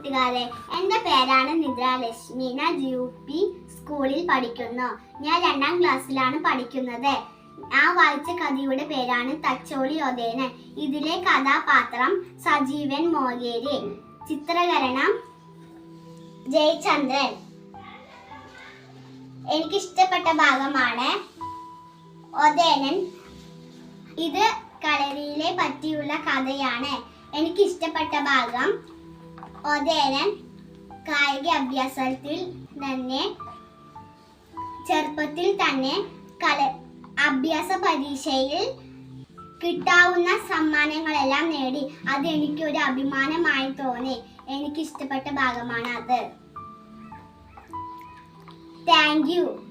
കൂട്ടുകാരെ എന്റെ പേരാണ് നിദ്രാലക്ഷ്മി. ഞാൻ യു പി സ്കൂളിൽ പഠിക്കുന്നു. ഞാൻ രണ്ടാം ക്ലാസ്സിലാണ് പഠിക്കുന്നത്. ആ വായിച്ച കഥയുടെ പേരാണ് തച്ചോളി ഒതേനൻ ഇതിലെ കഥാപാത്രം സജീവൻ മോകേരി ചിത്രകരണം ജയചന്ദ്രൻ. എനിക്കിഷ്ടപ്പെട്ട ഭാഗമാണ് ഒതേനൻ ഇത് കളരിയിലെ പറ്റിയുള്ള കഥയാണ്. എനിക്കിഷ്ടപ്പെട്ട ഭാഗം ഒതേനൻ കായിക അഭ്യാസത്തിൽ തന്നെ ചെറുപ്പത്തിൽ തന്നെ കല അഭ്യാസ പരീക്ഷയിൽ കിട്ടാവുന്ന സമ്മാനങ്ങളെല്ലാം നേടി. അത് എനിക്കൊരു അഭിമാനമായി തോന്നി. എനിക്കിഷ്ടപ്പെട്ട ഭാഗമാണ് അത് താങ്ക് യു